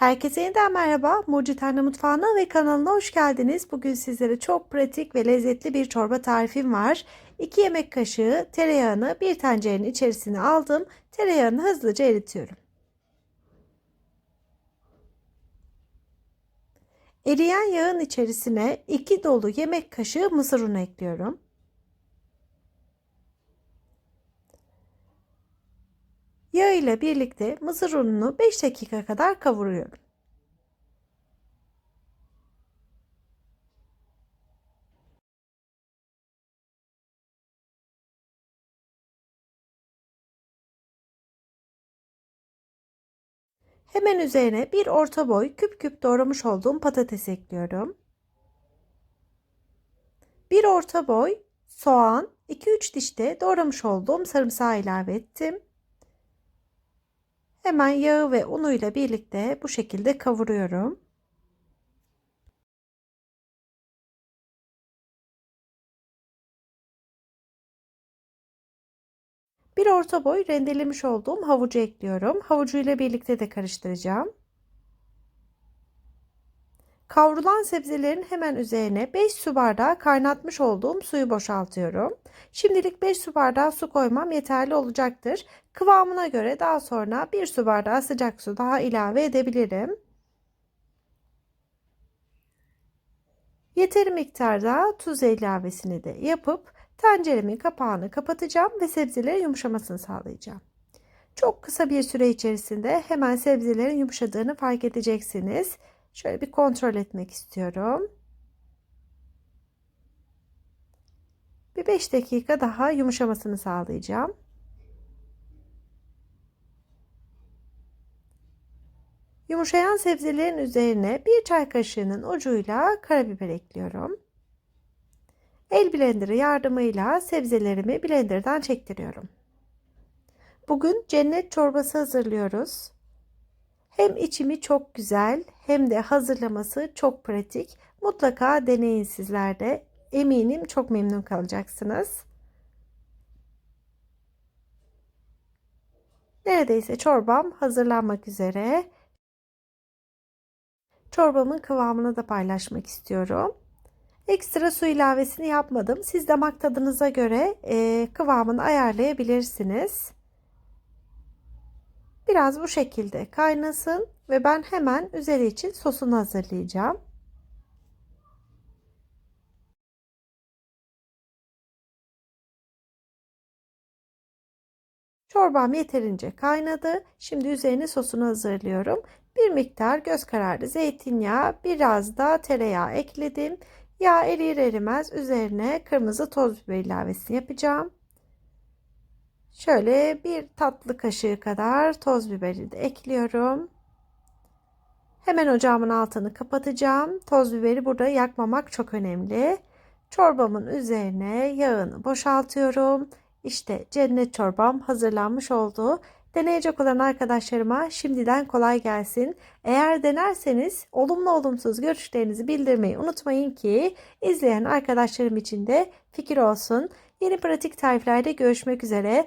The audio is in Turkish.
Herkese yeniden merhaba. Mucit Anne Mutfağı'na ve kanalına hoş geldiniz. Bugün sizlere çok pratik ve lezzetli bir çorba tarifim var. 2 yemek kaşığı tereyağını bir tencerenin içerisine aldım. Tereyağını hızlıca eritiyorum. Eriyen yağın içerisine 2 dolu yemek kaşığı mısır unu ekliyorum. Yağ ile birlikte mısır ununu 5 dakika kadar kavuruyorum. Hemen üzerine bir orta boy küp küp doğramış olduğum patates ekliyorum. Bir orta boy soğan, 2-3 dişte doğramış olduğum sarımsağı ilave ettim. Hemen yağı ve unuyla birlikte bu şekilde kavuruyorum. Bir orta boy rendelemiş olduğum havucu ekliyorum. Havucu ile birlikte de karıştıracağım. Kavrulan sebzelerin hemen üzerine 5 su bardağı kaynatmış olduğum suyu boşaltıyorum. Şimdilik 5 su bardağı su koymam yeterli olacaktır. Kıvamına göre daha sonra 1 su bardağı sıcak su daha ilave edebilirim. Yeteri miktarda tuz ilavesini de yapıp tenceremin kapağını kapatacağım ve sebzelerin yumuşamasını sağlayacağım. Çok kısa bir süre içerisinde hemen sebzelerin yumuşadığını fark edeceksiniz. Şöyle bir kontrol etmek istiyorum. Bir 5 dakika daha yumuşamasını sağlayacağım. Yumuşayan sebzelerin üzerine bir çay kaşığının ucuyla karabiber ekliyorum. El blenderı yardımıyla sebzelerimi blenderdan çektiriyorum. Bugün cennet çorbası hazırlıyoruz. Hem içimi çok güzel hem de hazırlaması çok pratik. Mutlaka deneyin sizler de. Eminim çok memnun kalacaksınız. Neredeyse çorbam hazırlanmak üzere. Çorbamın kıvamını da paylaşmak istiyorum. Ekstra su ilavesini yapmadım. Siz damak tadınıza göre e, kıvamını ayarlayabilirsiniz. Biraz bu şekilde kaynasın ve ben hemen üzeri için sosunu hazırlayacağım. Çorbam yeterince kaynadı. Şimdi üzerine sosunu hazırlıyorum. Bir miktar göz kararı zeytinyağı, biraz da tereyağı ekledim. Yağ erir erimez üzerine kırmızı toz biber ilavesini yapacağım. Şöyle bir tatlı kaşığı kadar toz biberi de ekliyorum. Hemen ocağımın altını kapatacağım. Toz biberi burada yakmamak çok önemli. Çorbamın üzerine yağını boşaltıyorum. İşte cennet çorbam hazırlanmış oldu. Deneyecek olan arkadaşlarıma şimdiden kolay gelsin. Eğer denerseniz olumlu olumsuz görüşlerinizi bildirmeyi unutmayın ki izleyen arkadaşlarım için de fikir olsun. Yeni pratik tariflerde görüşmek üzere.